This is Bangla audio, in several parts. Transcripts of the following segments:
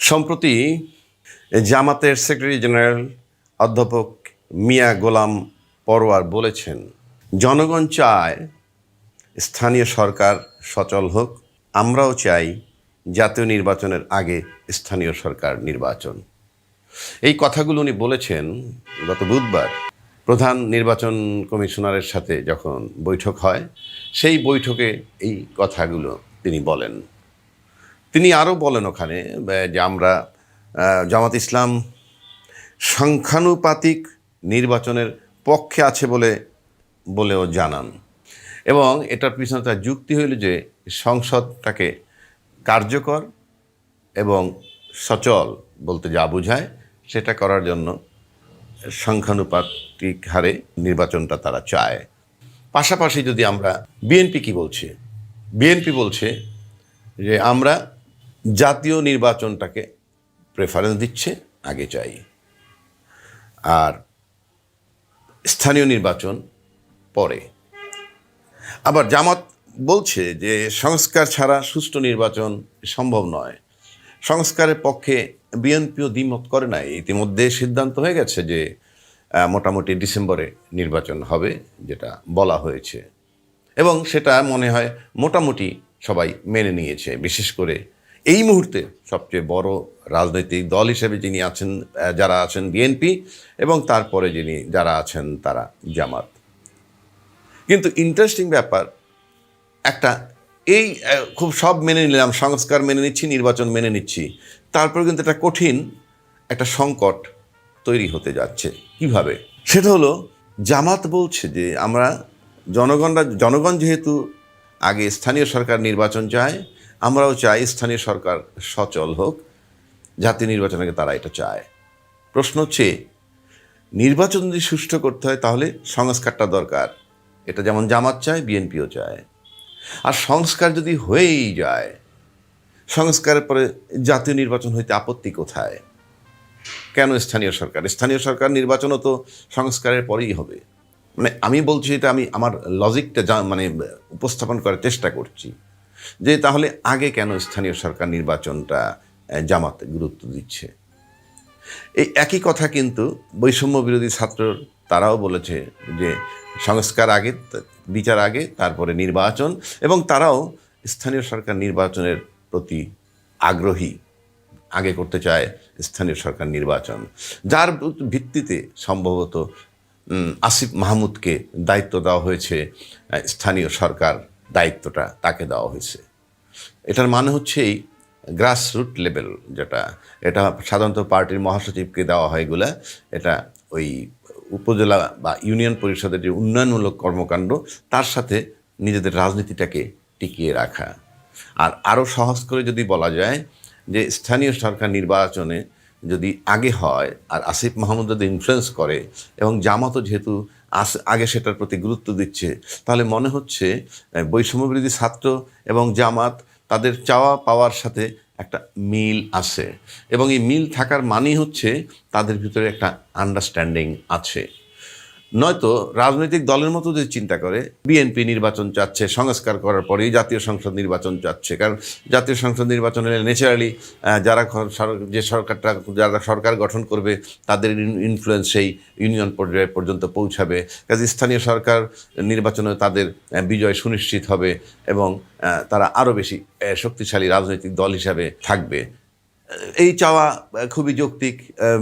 সম্প্রতি জামাতের সেক্রেটারি জেনারেল অধ্যাপক মিয়া গোলাম পরোয়ার বলেছেন, জনগণ চায় স্থানীয় সরকার সচল হোক, আমরাও চাই জাতীয় নির্বাচনের আগে স্থানীয় সরকার নির্বাচন। এই কথাগুলো উনি বলেছেন গত বুধবার। প্রধান নির্বাচন কমিশনারের সাথে যখন বৈঠক হয়, সেই বৈঠকে এই কথাগুলো তিনি বলেন। তিনি আরও বলেন ওখানে যে আমরা জামাত ইসলাম সংখ্যানুপাতিক নির্বাচনের পক্ষে আছে বলে, বলেও জানান। এবং এটার পিছনে তার যুক্তি হইল যে সংসদটাকে কার্যকর এবং সচল বলতে যা বোঝায়, সেটা করার জন্য সংখ্যানুপাতিক হারে নির্বাচনটা তারা চায়। পাশাপাশি যদি আমরা, বিএনপি কি বলছে? বিএনপি বলছে যে আমরা জাতীয় নির্বাচনটাকে প্রেফারেন্স দিচ্ছে, আগে চাই। আর স্থানীয় নির্বাচন পরে। আবার জামাত বলছে যে সংস্কার ছাড়া সুষ্ঠু নির্বাচন সম্ভব নয়। সংস্কারের পক্ষে বিএনপিও দ্বিমত করে নাই। ইতিমধ্যে সিদ্ধান্ত হয়ে গেছে যে মোটামুটি ডিসেম্বরে নির্বাচন হবে, যেটা বলা হয়েছে। এবং সেটা মনে হয় মোটামুটি সবাই মেনে নিয়েছে, বিশেষ করে এই মুহূর্তে সবচেয়ে বড় রাজনৈতিক দল হিসেবে যিনি আছেন যারা আছেন বিএনপি এবং তারপরে যিনি যারা আছেন তারা জামাত। কিন্তু ইন্টারেস্টিং ব্যাপার, একটা এই খুব সব মেনে নিলাম, সংস্কার মেনে নিচ্ছি, নির্বাচন মেনে নিচ্ছি, তারপর কিন্তু একটা কঠিন একটা সংকট তৈরি হতে যাচ্ছে। কীভাবে? সেটা হলো, জামাত বলছে যে আমরা জনগণরা, জনগণ যেহেতু আগে স্থানীয় সরকার নির্বাচন চায় আমরাও চাই স্থানীয় সরকার সচল হোক জাতীয় নির্বাচন আগে তারা এটা চায়। প্রশ্ন হচ্ছে, নির্বাচন যদি সুষ্ঠু করতে হয় তাহলে সংস্কারটা দরকার। এটা যেমন জামাত চায়, বিএনপিও চায়। আর সংস্কার যদি হয়েই যায়, সংস্কারের পরে জাতীয় নির্বাচন হইতে আপত্তি কোথায়? কেন স্থানীয় সরকার? স্থানীয় সরকার নির্বাচনও তো সংস্কারের পরেই হবে। মানে আমি বলছি এটা আমি, আমার লজিকটা যা মানে উপস্থাপন করার চেষ্টা করছি। যে তাহলে আগে কেন স্থানীয় সরকার নির্বাচনটা জামাত গুরুত্ব দিচ্ছে? এই একই কথা কিন্তু বৈষম্য বিরোধী ছাত্র তারাও বলেছে যে সংস্কার আগে, বিচার আগে, তারপরে নির্বাচন এবং তারাও স্থানীয় সরকার নির্বাচনের প্রতি আগ্রহী। আগে করতে চায় স্থানীয় সরকার নির্বাচন। যার ভিত্তিতে সম্ভবত আসিফ মাহমুদকে দায়িত্ব দেওয়া হয়েছে স্থানীয় সরকার দায়িত্বটা তাকে দেওয়া হয়েছে। এটার মানে হচ্ছে এই গ্রাসরুট লেভেল যেটা, এটা সাধারণত পার্টির মহাসচিবকে দেওয়া হয় এগুলা। এটা ওই উপজেলা বা ইউনিয়ন পরিষদের যে উন্নয়নমূলক কর্মকাণ্ড, তার সাথে নিজেদের রাজনীতিটাকে টিকিয়ে রাখা। আর আরও সহজ করে যদি বলা যায় যে স্থানীয় সরকার নির্বাচনে যদি আগে হয় আর আসিফ মাহমুদ যদি ইনফ্লুয়েন্স করে এবং জামাতও যেহেতু আগে সেটার প্রতি গুরুত্ব দিচ্ছে। তাহলে মনে হচ্ছে বৈষম্যবিরোধী ছাত্র এবং জামাত, তাদের চাওয়া পাওয়ার সাথে একটা মিল আছে। এবং এই মিল থাকার মানেই হচ্ছে, তাদের ভিতরে একটা আন্ডারস্ট্যান্ডিং আছে। নয়তো রাজনৈতিক দলের মতো যদি চিন্তা করে, বিএনপি নির্বাচন চাচ্ছে, সংস্কার করার পরেই জাতীয় সংসদ নির্বাচন চাচ্ছে। কারণ জাতীয় সংসদ নির্বাচন হলে ন্যাচারালি যারা যে সরকারটা, যারা সরকার গঠন করবে, তাদের ইনফ্লুয়েন্স সেই ইউনিয়ন পর্যায়ে পর্যন্ত পৌঁছাবে। কাজে স্থানীয় সরকার নির্বাচনে তাদের বিজয় সুনিশ্চিত হবে এবং তারা আরও বেশি শক্তিশালী রাজনৈতিক দল হিসাবে থাকবে। এই চাওয়া খুবই যৌক্তিক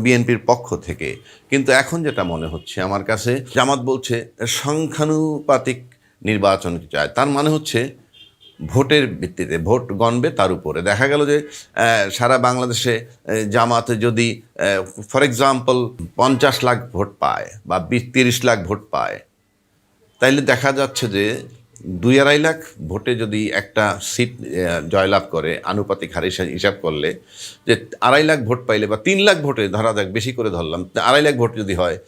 বিএনপির পক্ষ থেকে। কিন্তু এখন যেটা মনে হচ্ছে আমার কাছে, জামাত বলছে, সংখ্যানুপাতিক নির্বাচন চায়। তার মানে হচ্ছে, ভোটের ভিত্তিতে, ভোট গণবে তার উপরে। দেখা গেল যে সারা বাংলাদেশে জামাত যদি ফর এক্সাম্পল পঞ্চাশ লাখ ভোট পায় বা বিশ, তিরিশ লাখ ভোট পায়, তাইলে দেখা যাচ্ছে যে দুই আড়াই লাখ ভোটে যদি একটা সিট জয়লাভ করে, আনুপাতিক হারে হিসা- হিসাব করলে, যে আড়াই লাখ ভোট পাইলে বা তিন লাখ ভোটে, ধরা যাক বেশি করে ধরলাম আড়াই লাখ ভোট যদি হয়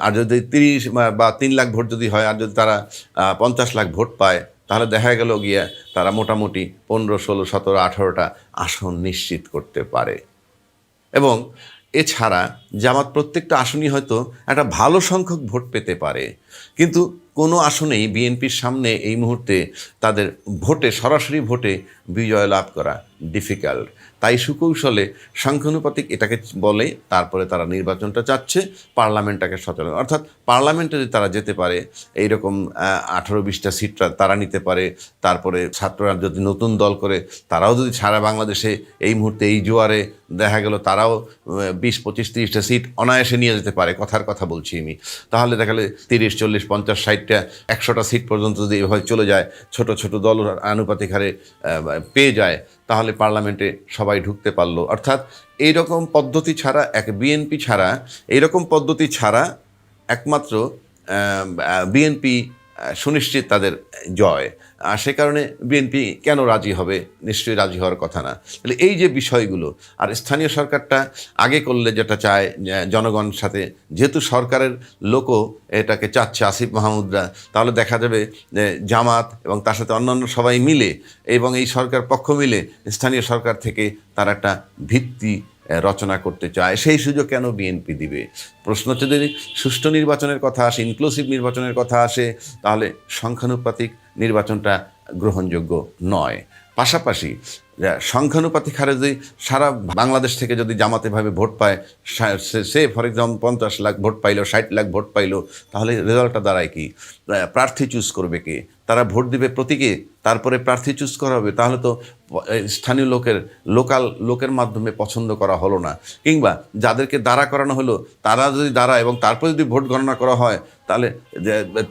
আর যদি তিরিশ বা তিন লাখ ভোট যদি হয়, আর যদি তারা পঞ্চাশ লাখ ভোট পায়, তাহলে দেখা গেল গিয়া তারা মোটামুটি পনেরো, ষোলো, সতেরো, আঠারোটা আসন নিশ্চিত করতে পারে। এবং এছাড়া জামাত প্রত্যেকটা আসনই হয়তো একটা ভালো সংখ্যক ভোট পেতে পারে। কিন্তু কোনো আসনেই বিএনপির সামনে এই মুহূর্তে তাদের ভোটে, সরাসরি ভোটে বিজয় লাভ করা ডিফিকাল্ট তাই সুকৌশলে সংখ্যানুপাতিক এটাকে বলে, তারপরে তারা নির্বাচনটা চাচ্ছে, পার্লামেন্টটাকে সচেতন অর্থাৎ পার্লামেন্টে যদি তারা যেতে পারে, এইরকম আঠারো বিশটা সিটটা তারা নিতে পারে, তারপরে ছাত্ররা যদি নতুন দল করে, তারাও যদি সারা বাংলাদেশে এই মুহূর্তে এই জোয়ারে দেখা গেল, তারাও বিশ, পঁচিশ, তিরিশটা সিট অনায়াসে নিয়ে যেতে পারে, কথার কথা বলছি আমি। তাহলে দেখা গেলে তিরিশ, চল্লিশ, পঞ্চাশ, ষাটটা, একশোটা সিট পর্যন্ত যদি এভাবে চলে যায়, ছোট ছোট দল আনুপাতিক হারে পেয়ে যায় তাহলে পার্লামেন্টে সবাই ঢুকতে পারল। অর্থাৎ এইরকম পদ্ধতি ছাড়া, এক বিএনপি ছাড়া, এইরকম পদ্ধতি ছাড়া একমাত্র বিএনপি সুনিশ্চিত তাদের জয়। আর সে কারণে বিএনপি কেন রাজি হবে? নিশ্চয়ই রাজি হওয়ার কথা না। তাহলে এই যে বিষয়গুলো, আর স্থানীয় সরকারটা আগে করলে যেটা চায় জনগণ সাথে, যেহেতু সরকারের লোকও এটাকে চাচ্ছে, আসিফ মাহমুদরা, তাহলে দেখা যাবে জামাত এবং তার সাথে অন্যান্য সবাই মিলে এবং এই সরকার পক্ষ মিলে স্থানীয় সরকার থেকে তার একটা ভিত্তি রচনা করতে চায়, সেই সুযোগ কেন বিএনপি দিবে? প্রশ্ন হচ্ছে যদি সুষ্ঠু নির্বাচনের কথা আসে ইনক্লুসিভ নির্বাচনের কথা আসে, তাহলে সংখ্যানুপাতিক নির্বাচনটা গ্রহণযোগ্য নয়। পাশাপাশি সংখ্যানুপাতিক হারে যদি সারা বাংলাদেশ থেকে যদি জামাতেভাবে ভোট পায়, সে- ফর এক্সাম্পল পঞ্চাশ লাখ ভোট পাইলো, ষাট লাখ ভোট পাইলো, তাহলে রেজাল্টটা দাঁড়ায় কি? প্রার্থী চুজ করবে কে? তারা ভোট দিবে প্রতীকে তারপরে প্রার্থী চুজ করা হবে, তাহলে তো স্থানীয় লোকের লোকাল লোকের মাধ্যমে পছন্দ করা হলো না। কিংবা যাদেরকে দাঁড়া করানো হলো, তারা যদি দাঁড়া এবং তারপরে যদি ভোট গণনা করা হয়, তাহলে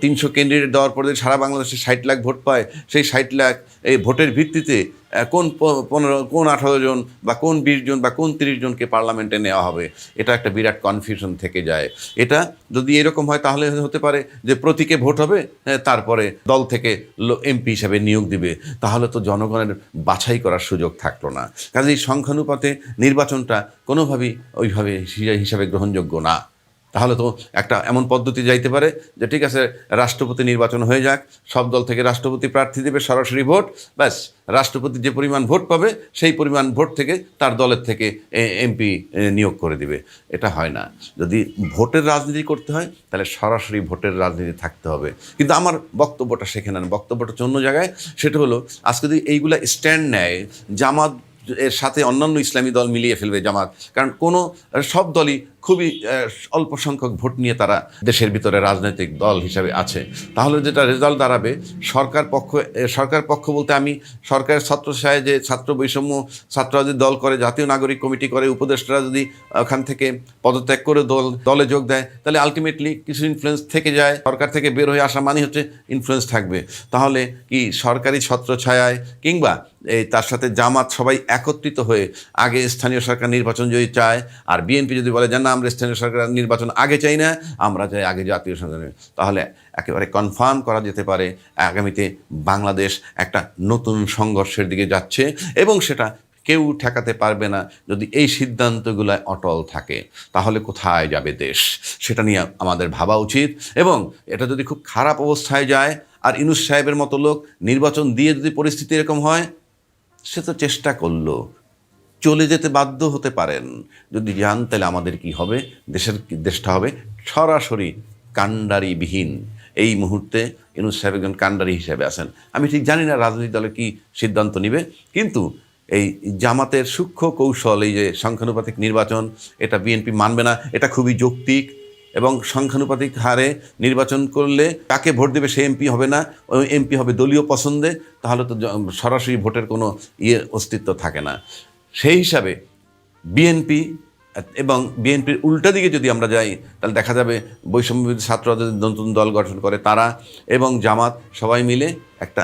তিনশো ক্যান্ডিডেট দেওয়ার পরে যদি সারা বাংলাদেশে ষাট লাখ ভোট পায়, সেই ষাট লাখ এই ভোটের ভিত্তিতে কোন পনেরো, কোন আঠারো জন বা কোন বিশ জন বা কোন তিরিশ জনকে পার্লামেন্টে নেওয়া হবে, এটা একটা বিরাট কনফিউশন থেকে যায়। এটা যদি এরকম হয়, তাহলে হতে পারে যে প্রতীকে ভোট হবে তারপরে দল থেকে এমপি হিসাবে নিয়োগ দিবে। তাহলে তো জনগণের বাছাই করার সুযোগ থাকল না। কাজেই সংখ্যানুপাতে নির্বাচনটা কোনোভাবেই ওইভাবে হিসাবে গ্রহণযোগ্য না। তাহলে তো একটা এমন পদ্ধতি যাইতে পারে যে ঠিক আছে, রাষ্ট্রপতি নির্বাচন হয়ে যাক, সব দল থেকে রাষ্ট্রপতি প্রার্থী দেবে, সরাসরি ভোট, ব্যাস। রাষ্ট্রপতি যে পরিমাণ ভোট পাবে, সেই পরিমাণ ভোট থেকে তার দলের থেকে এমপি নিয়োগ করে দিবে। এটা হয় না। যদি ভোটের রাজনীতি করতে হয়, তাহলে সরাসরি ভোটের রাজনীতি থাকতে হবে। কিন্তু আমার বক্তব্যটা সেখানে না, বক্তব্যটা অন্য জায়গায়। সেটা হলো, আজকে যদি এইগুলা স্ট্যান্ড নেয়, জামাত এর সাথে অন্যান্য ইসলামী দল মিলিয়ে ফেলবে জামাত, কারণ কোনো, সব দলই খুবই অল্প সংখ্যক ভোট নিয়ে তারা দেশের ভিতরে রাজনৈতিক দল হিসাবে আছে। তাহলে যেটা রেজাল্ট দাঁড়াবে, সরকার পক্ষ সরকার পক্ষ বলতে আমি সরকারের ছাত্রসায় যে ছাত্র বৈষম্য, ছাত্ররা যদি দল করে, জাতীয় নাগরিক কমিটি করে, উপদেষ্টারা যদি ওখান থেকে পদত্যাগ করে দল, দলে যোগ দেয়, তাহলে আলটিমেটলি কিছু ইনফ্লুয়েন্স থেকে যায়, সরকার থেকে বের হয়ে আসা মানে হচ্ছে ইনফ্লুয়েন্স থাকবে। তাহলে কি সরকারি ছত্রছায়ায় কিংবা এই তার সাথে জামাত সবাই একত্রিত হয়ে আগে স্থানীয় সরকার নির্বাচন যদি চায়, আর বিএনপি যদি বলে যে না আমরা স্থানীয় সরকার নির্বাচন আগে চাই না, আমরা চাই আগে জাতীয় সরকার তাহলে একেবারে কনফার্ম করা যেতে পারে, আগামীতে বাংলাদেশ একটা নতুন সংঘর্ষের দিকে যাচ্ছে এবং সেটা কেউ ঠেকাতে পারবে না যদি এই সিদ্ধান্তগুলো অটল থাকে। তাহলে কোথায় যাবে দেশ? সেটা নিয়ে আমাদের ভাবা উচিত এবং এটা যদি খুব খারাপ অবস্থায় যায়, আর ইনুস সাহেবের মতো লোক নির্বাচন দিয়ে যদি পরিস্থিতি এরকম হয়, সে তো চেষ্টা করল। চলে যেতে বাধ্য হতে পারেন। যদি যান, তাহলে আমাদের কি হবে? দেশের দেশটা হবে সরাসরি কাণ্ডারিবিহীন। এই মুহূর্তে ইনুস সাহেব একজন কাণ্ডারি হিসেবে আছেন। আমি ঠিক জানি না রাজনৈতিক দলে কি সিদ্ধান্ত নিবে, কিন্তু এই জামাতের সূক্ষ্ম কৌশল, এই যে সংখ্যানুপাতিক নির্বাচন, এটা বিএনপি মানবে না, এটা খুবই যৌক্তিক। এবং সংখ্যানুপাতিক হারে নির্বাচন করলে কাকে ভোট দেবে সে এমপি হবে না এমপি হবে দলীয় পছন্দে, তাহলে তো সরাসরি ভোটের কোনো ইয়ে অস্তিত্ব থাকে না। সেই হিসাবে বিএনপি এবং বিএনপির উল্টা দিকে যদি আমরা যাই, তাহলে দেখা যাবে বৈষম্য ছাত্ররা যদি নতুন দল গঠন করে তারা এবং জামাত সবাই মিলে একটা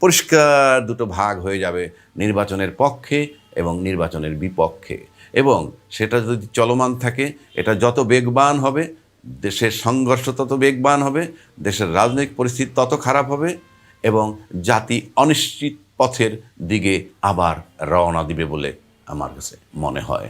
পরিষ্কার দুটো ভাগ হয়ে যাবে নির্বাচনের পক্ষে এবং নির্বাচনের বিপক্ষে। এবং সেটা যদি চলমান থাকে, এটা যত বেগবান হবে, দেশের সংঘর্ষ তত বেগবান হবে, দেশের রাজনৈতিক পরিস্থিতি তত খারাপ হবে এবং জাতি অনিশ্চিত পথের দিকে আবার রওনা দিবে বলে আমার কাছে মনে হয়।